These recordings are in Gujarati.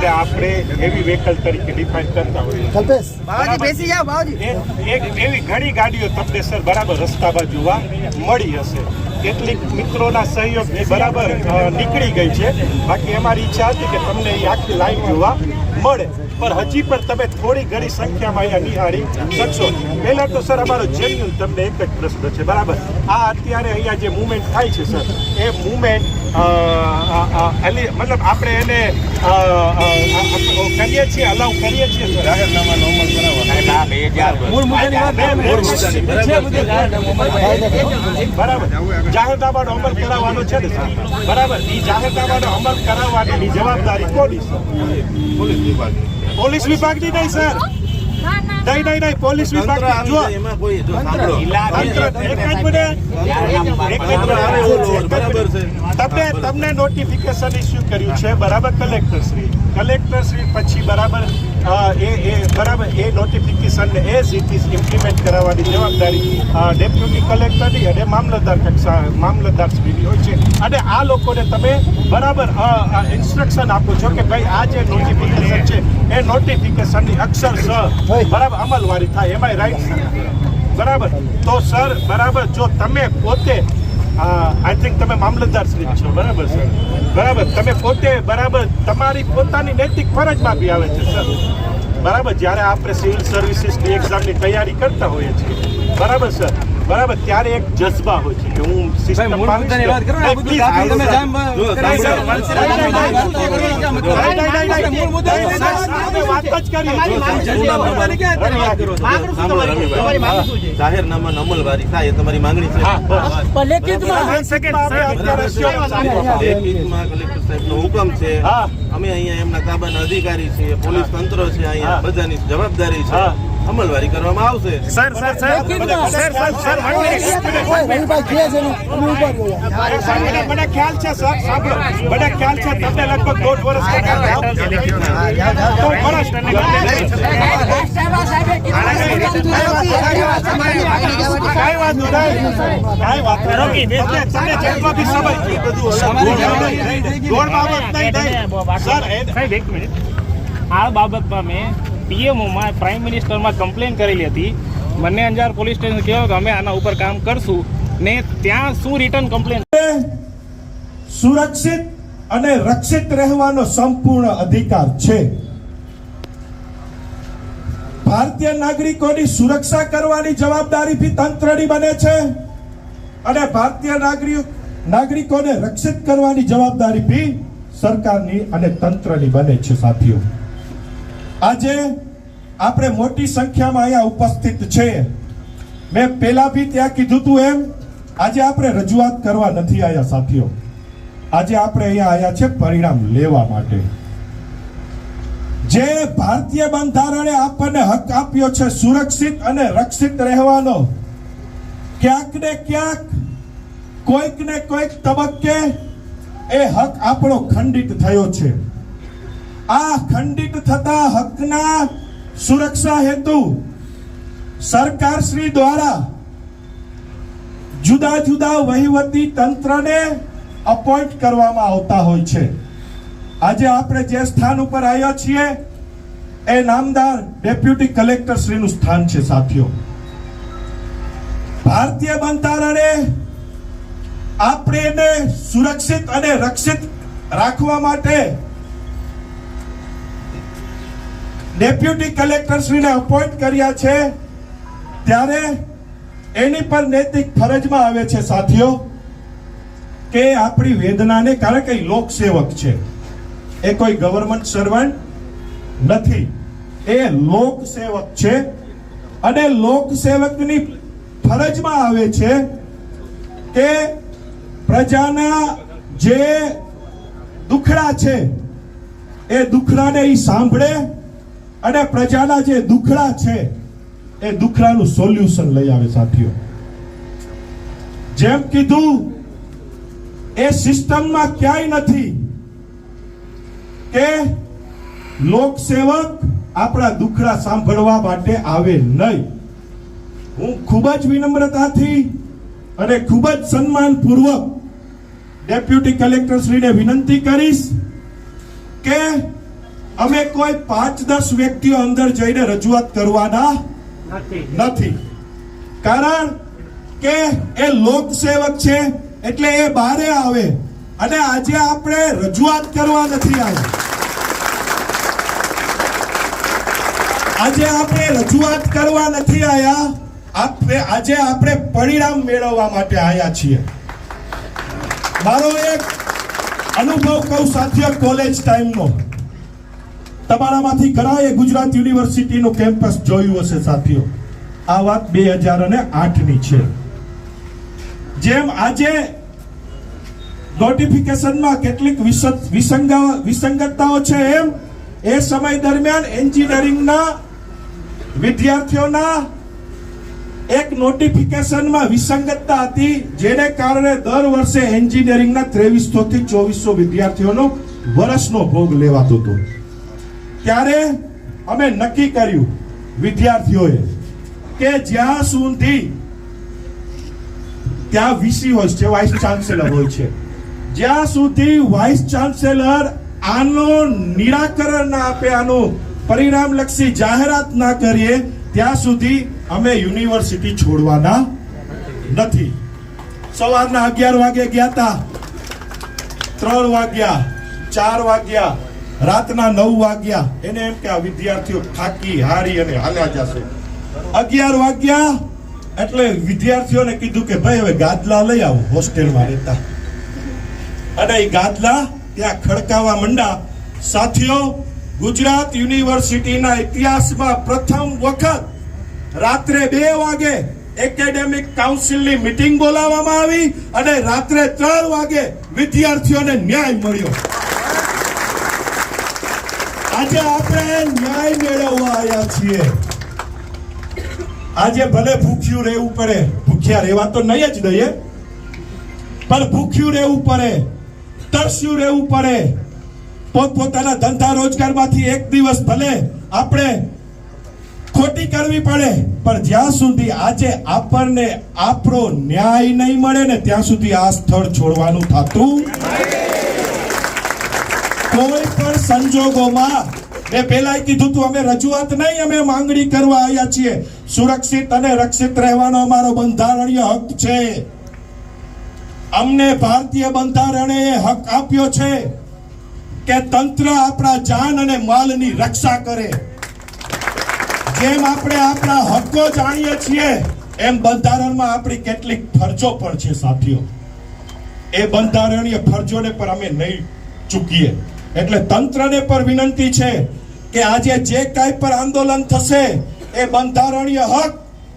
જેને આપણે એવી વ્હીકલ તરીકે ડિફાઇન કરતા હોઈએ કલ્પેશ. બાવાજી બેસી જાઓ બાવાજી. એક એવી ઘણી ગાડીઓ તમને સર બરાબર રસ્તા પર જોવા મળી હશે. કેટલીક મિત્રોના સહયોગથી બરાબર નીકળી ગઈ છે. બાકી અમારી ઈચ્છા હતી કે તમને એ આખી લાઈન જોવા મળે. પણ હજી પણ તમે થોડી ઘણી સંખ્યામાં અહીંયા નિહાળી શકશો. પહેલા તો સર અમારો જેન્યુન તમને એક જ પ્રશ્ન છે. બરાબર? આ અત્યારે અહીંયા જે મુવમેન્ટ થાય છે સર એ મુવમેન્ટ મતલબ આપણે એને કરીએ છીએ અલાઉ કરીએ છીએ જાહેરનામા જાહેરનામું. બરાબર જાહેરનામાનો અમલ કરાવવાનો છે ને સર બરાબર એ જાહેરનામાનો અમલ કરાવવાની જવાબદારી કોની સર પોલીસ વિભાગની નહીં સર નહીં નહીં નહીં પોલીસ વિભાગ જો એમાં કોઈ જો સાંભળો. એક મિનિટ એક જ તંત્ર આવે ઓલું હોય, મિનિટ બરાબર છે. તમને તમને નોટિફિકેશન ઇસ્યુ કર્યું છે બરાબર કલેક્ટર શ્રી? કલેક્ટર શ્રી પછી બરાબર એ એ બરાબર એ notification as it is implement કરાવવાની જવાબદારી ડેપ્યુટી કલેક્ટરની અને મામલતદાર કક્ષા મામલતદાર અને આ લોકોને તમે બરાબર ઇન્સ્ટ્રક્શન આપો છો કે ભાઈ આ જે નોટિફિકેશન છે, એ નોટિફિકેશનની અક્ષરશઃ બરાબર, અમલવારી થાય, એમાંય રાઈટ બરાબર? તો સર બરાબર, જો તમે પોતે આઈ થિંક તમે મામલતદાર શ્રી છો. બરાબર સર બરાબર, તમે પોતે, બરાબર, તમારી પોતાની નૈતિક ફરજમાં બી આવે છે સર બરાબર, જ્યારે આપણે સિવિલ સર્વિસીસની એક્ઝામની તૈયારી કરતા હોઈએ છીએ. બરાબર સર બરાબર ત્યારે એક જજ્બા હોય છે કે હું સિસ્ટમ વાત કરો ને, બધું તમે જામ આપણે જાહેરનામા અમલવારી થાય એ તમારી માંગણી છે. લેખિતમાં કલેક્ટર સાહેબનો હુકમ છે. હા. અમે અહીંયા એમના તાબાના અધિકારી છીએ પોલીસ તંત્ર છે અહીંયા બધાની જવાબદારી છે. હા. અમલવારી કરવામાં આવશે. Sir sir sir. Sir sir મને મને ખ્યાલ છે સર. સાંભળો. મને ખ્યાલ છે તમને લગભગ દોઢ વર્ષ આ બાબતમાં મેં પીએમઓમાં પ્રાઇમ મિનિસ્ટરમાં કમ્પ્લેન કરેલી હતી. મને અંજાર પોલીસ સ્ટેશન કહેવાય કે અમે આના ઉપર કામ કરશું. ને ત્યાં શું રિટર્ન કમ્પ્લેન સુરક્ષિત અને રક્ષિત રહેવાનો સંપૂર્ણ અધિકાર છે. ભારતીય નાગરિકોની સુરક્ષા કરવાની જવાબદારી ભી તંત્રની બને છે અને ભારતીય નાગરિક નાગરિકોને રક્ષિત કરવાની જવાબદારી ભી સરકારની અને તંત્રની બને છે, સાથીઓ. આજે આપણે મોટી સંખ્યામાં અહીંયા ઉપસ્થિત છે. મેં પેલા બી ત્યાં કીધું તું એમ, આજે આપણે રજૂઆત કરવા નથી આવ્યા સાથીઓ. આજે આપણે અહીંયા આવ્યા છે પરિણામ લેવા માટે. જે ભારતીય બંધારણે આપણને હક આપ્યો છે સુરક્ષિત અને રક્ષિત રહેવાનો, ક્યાંક ને ક્યાંક, કોઈક ને કોઈક તબક્કે એ હક આપણો ખંડિત થયો છે. આ ખંડિત થતા હકના સુરક્ષા હેતુ સરકાર શ્રી દ્વારા જુદા જુદા વહીવટી તંત્રને અપોઇન્ટ કરવામાં આવતા હોય છે. આજે આપણે જે સ્થાન ઉપર આવ્યા છીએ, એ નામદાર ડેપ્યુટી કલેક્ટર શ્રીનું સ્થાન છે સાથીઓ. ભારતીય બંધારણે આપણે એને સુરક્ષિત અને રક્ષિત રાખવા માટે ડેપ્યુટી કલેક્ટરશ્રીને અપોઇન્ટ કર્યા છે. ત્યારે એની પર નૈતિક ફરજમાં આવે છે સાથીઓ, કે આપણી વેદનાને કારણ કે લોકસેવક છે. એ કોઈ ગવર્મેન્ટ સર્વન્ટ નથી. એ લોકસેવક છે. અને લોકસેવકની ફરજમાં આવે છે કે પ્રજાના જે દુખડા છે, એ દુખડાને એ સાંભળે અને પ્રજાના જે દુખડા છે, એ દુખડાનું સોલ્યુશન લઈ આવે સાથીઓ. જેમ કીધું, એ સિસ્ટમમાં ક્યાંય નથી કે લોકસેવક આપણા દુખડા સાંભળવા માટે આવે નહીં. હું ખૂબ જ વિનમ્રતાથી અને ખૂબ જ સન્માનપૂર્વક ડેપ્યુટી કલેક્ટર શ્રીને વિનંતી કરીશ કે અમે કોઈ પાંચ દસ વ્યક્તિઓ અંદર જઈને રજૂઆત કરવાના નથી. કારણ કે એ લોકસેવક છે એટલે એ બારે આવે. અને આજે આપણે રજૂઆત કરવા નથી આવ્યા. આજે આપણે રજૂઆત કરવા નથી આયા આપણે આજે આપણે પરિણામ મેળવવા માટે આયા છીએ. મારો એક અનુભવ કહું સાથીઓ કોલેજ ટાઈમનો તમારામાંથી ઘણાએ ગુજરાત યુનિવર્સિટીનું કેમ્પસ જોયું હશે, સાથીઓ. આ વાત બે હજાર અને આઠની છે. જેમ આજે નોટિફિકેશનમાં કેટલીક વિસંગ- વિસંગતતાઓ છે એમ, એ સમય દરમિયાન એન્જિનિયરિંગના વિદ્યાર્થીઓના એક નોટિફિકેશનમાં વિસંગતતા હતી, જેને કારણે દર વર્ષે એન્જિનિયરિંગના ત્રેવીસો થી ચોવીસો વિદ્યાર્થીઓનો વર્ષનો ભોગ લેવાતો હતો. ત્યારે અમે નક્કી કર્યું, વિદ્યાર્થીઓએ, કે જ્યાં સુધી ત્યાં વીસી હોય છે, વાઇસ ચાન્સેલર હોય છે. જ્યાં સુધી વાઇસ ચાન્સેલર આનો નિરાકરણ ના આપે, આનું પરિણામલક્ષી જાહેરાત ના કરીએ, ત્યાં સુધી અમે યુનિવર્સિટી છોડવાના નથી. સવારના અગિયાર વાગે ગયા હતા ત્રણ વાગ્યા, ચાર વાગ્યા રાતના નવ વાગ્યા એને એમ કે આ વિદ્યાર્થીઓ થાકી, હારી અને હાલ્યા જશે. અગિયાર વાગ્યા એટલે વિદ્યાર્થીઓને કીધું કે ભાઈ, હવે ગાદલા લઈ આવો, હોસ્ટેલમાં રહેતા. અને એ ગાદલા ત્યાં ખડકાવા મંડા સાથીઓ, ગુજરાત યુનિવર્સિટીના ઇતિહાસમાં પ્રથમ વખત રાત્રે બે વાગે એકેડેમિક કાઉન્સિલની મીટિંગ બોલાવવામાં આવી અને રાત્રે ત્રણ વાગે વિદ્યાર્થીઓને ન્યાય મળ્યો. આજે આપણે ન્યાય મેળવવા આવ્યા છીએ. આજે ભલે ભૂખ્યું રહેવું પડે, ભૂખ્યા રહેવા તો નહીં જ દઈએ, પણ ભૂખ્યું રહેવું પડે, તરસ્યું રહેવું પડે, પોતપોતાના ધંધા રોજગારમાંથી એક દિવસ ભલે આપણે ખોટી કરવી પડે, પણ જ્યાં સુધી આજે આપણને આપણો ન્યાય નહીં મળે ને ત્યાં સુધી આ સ્થળ છોડવાનું થતું કોઈ પણ સંજોગોમાં મેં પેલા કીધું તું, અમે રજૂઆત નહીં, અમે માંગણી કરવા આવ્યા છીએ. સુરક્ષિત અને રક્ષિત રહેવાનો અમારો બંધારણીય હક છે. અમને ભારતીય બંધારણે હક આપ્યો છે કે તંત્ર આપણા જાન અને માલની રક્ષા કરે. જેમ આપણે આપણા હક્કો જાણીએ છીએ, એમ બંધારણમાં આપણી કેટલીક ફરજો પણ છે, સાથીઓ. એ બંધારણીય ફરજોને પણ અમે નહીં ચૂકીએ. એટલે તંત્રને પણ વિનંતી છે કે આજે જે કાંઈ પણ આંદોલન થશે એ બંધારણીય હક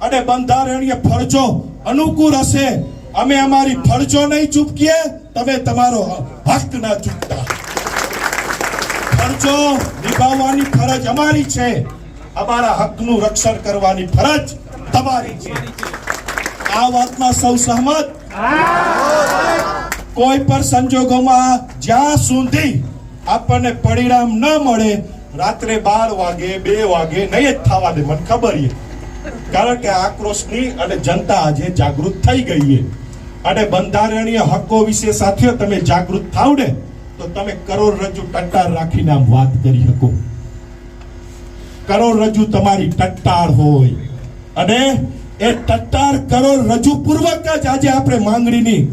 અને બંધારણીય ફરજો અનુકૂળ હશે. અમે અમારી ફરજો નહીં ચૂકીએ તમે તમારો હક ના ચૂકતા. ફરજો નિભાવવાની ફરજ અમારી છે. અમારા હકનું રક્ષણ કરવાની ફરજ તમારી છે. આ વાતમાં સૌ સહમત? કોઈ પણ સંજોગોમાં જ્યાં સુધી આપણને પરિણામ ન મળે, રાત્રે બાર વાગે, બે વાગે, નહીં જ થવા દે, મને ખબર છે. કારણ કે આક્રોશની અને જનતા આજે જાગૃત થઈ ગઈ છે. અને બંધારણીય હકો વિશે સાથીઓ, તમે જાગૃત થાવ ને, તો તમે કરોડરજ્જુ ટટ્ટાર રાખીને આમ વાત કરી શકો. કરોડરજ્જુ તમારી ટટ્ટાર હોય. અને એ ટટ્ટાર કરોડરજ્જુ પૂર્વક જ આજે આપણે માંગણીની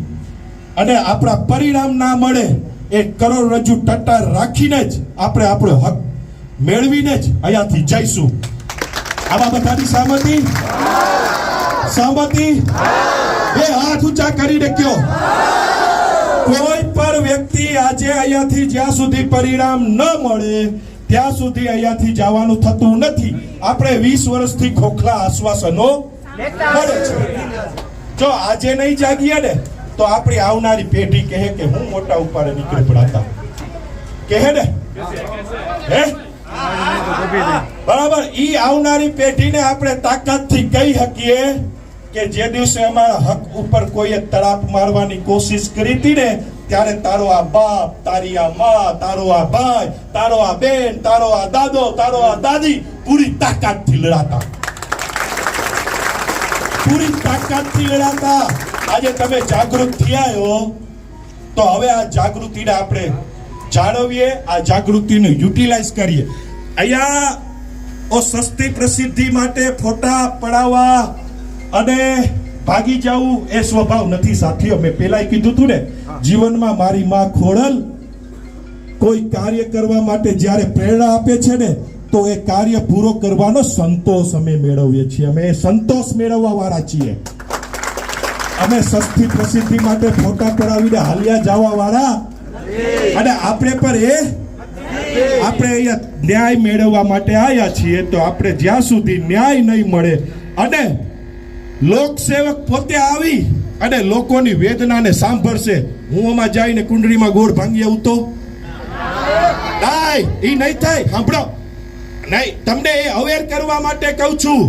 અને આપણા પરિણામ ના મળે. એ કરોડરજ્જુ ટટ્ટા રાખીને જ આપણે આપણો હક મેળવીને જ અહીંયાથી જઈશું. આવા બધાની સહમતિ? સહમતિ? બે હાથ ઊંચા કરીને કયો કોઈ પણ વ્યક્તિ આજે અહીંયાથી જ્યાં સુધી પરિણામ ન મળે ત્યાં સુધી અહીંયાથી જવાનું થતું નથી. આપણે વીસ વર્ષથી ખોખલા આશ્વાસનો મળે છે. જો આજે નહીં જાગીએ ને તો આપણી આવનારી પેઢી કહે કે હું મોટા ઉપાડે નીકળી પડાતા કહે ને? બરાબર. ઈ આવનારી પેઢીને આપણે તાકાતથી કહી શકીએ કે જે દિવસે અમારા હક ઉપર કોઈએ તડાપ મારવાની કોશિશ કરી હતી ને, ત્યારે તારો આ બાપ, તારી આ માં, તારો આ ભાઈ, તારો આ બેન, તારો આ દાદો, તારો આ દાદી પૂરી તાકાતથી લડાતા. પૂરી તાકાતથી લડાતા. આજે તમે જાગૃત થયા હો, તો હવે આ જાગૃતિને આપણે જાળવીએ, આ જાગૃતિને યુટિલાઇઝ કરીએ. અહીંયા ઓ સસ્તી પ્રસિદ્ધિ માટે ફોટા પડાવવા અને ભાગી જવું એ સ્વભાવ નથી. સાથીઓ મેં પેલા કીધું હતું ને, જીવનમાં મારી માં ખોડલ કોઈ કાર્ય કરવા માટે જ્યારે પ્રેરણા આપે છે ને, તો એ કાર્ય પૂરો કરવાનો સંતોષ અમે મેળવીએ છીએ. અમે સંતોષ મેળવવા વાળા છીએ. અમે સસ્તી પ્રસિદ્ધિ માટે ફોટા પડાવીને હાલ્યા જવા વાળા અને આપણે પર એ આપણે અહીંયા ન્યાય મેળવવા માટે આવ્યા છીએ તો આપણે જ્યાં સુધી ન્યાય નહીં મળે અને લોકસેવક પોતે આવી અને લોકોની વેદનાને સાંભળશે, હું આમાં જઈને કુંડળીમાં ગોળ ભાંગી આવું તો? નહીં એ નહીં થાય, સાંભળો. નહીં, તમને એ અવેર કરવા માટે કહું છું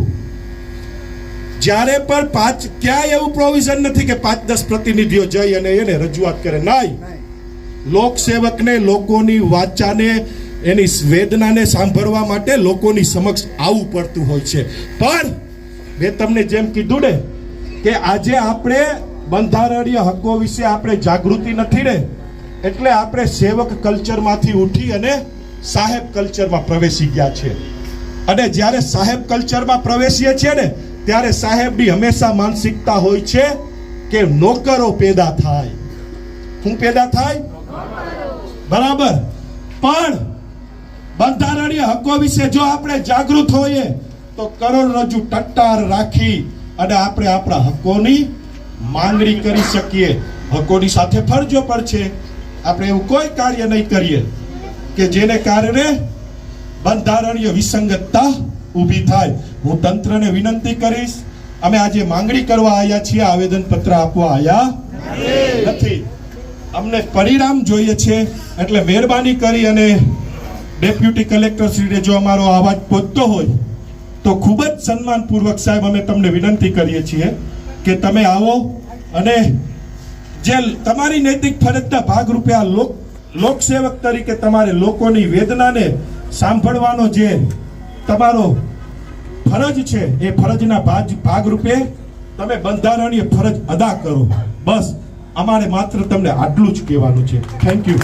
જ્યારે પણ પાંચ ક્યાંય એવું પ્રોવિઝન નથી કે પાંચ દસ પ્રતિનિધિઓ જઈ અને એને રજૂઆત કરે, નહીં. લોકસેવકને, લોકોની વાચાને, એની વેદનાને સાંભળવા માટે લોકોની સમક્ષ આવવું પડતું હોય છે. પણ મેં તમને જેમ કીધું ને કે આજે આપણે બંધારણીય હકો વિશે આપણે જાગૃતિ નથી ને, એટલે આપણે સેવક કલ્ચરમાંથી ઉઠી અને સાહેબ કલ્ચરમાં પ્રવેશી ગયા છે. અને જ્યારે સાહેબ કલ્ચરમાં પ્રવેશીએ છીએ ને ત્યારે સાહેબની હંમેશા માનસિકતા હોય છે કે નોકરો પેદા થાય. શું પેદા થાય? બરાબર. પણ બંધારણીય હકો વિશે જો આપણે જાગૃત હોઈએ, તો કરોડરજ્જુ ટટ્ટાર રાખી અને આપણે આપણા હકોની માંગણી કરી શકીએ. હકોની સાથે ફરજો પણ છે. આપણે એવું કોઈ કાર્ય નહીં કરીએ કે જેને કારણે બંધારણીય વિસંગતતા ઊભી થાય. હું તંત્રને વિનંતી કરીશ, અમે આજે માંગણી કરવા આવ્યા છીએ આવેદન પત્ર આપવા આવ્યા નથી. અમને પરિણામ જોઈએ છે, એટલે મહેરબાની કરી અને ડેપ્યુટી કલેક્ટર શ્રીને જો અમારો અવાજ પહોંચતો હોય, તો ખૂબ જ સન્માનપૂર્વક સાહેબ અમે તમને વિનંતી કરીએ છીએ કે તમે આવો અને જે તમારી નૈતિક ફરજના ભાગરૂપે આ લોક, લોકસેવક તરીકે તમારે લોકોની વેદનાને સાંભળવાનો જે તમારો ફરજ છે એ ફરજના ભાગ ભાગરૂપે તમે બંધારણીય ફરજ અદા કરો. બસ, અમારે માત્ર તમને આટલું જ કહેવાનું છે. Thank you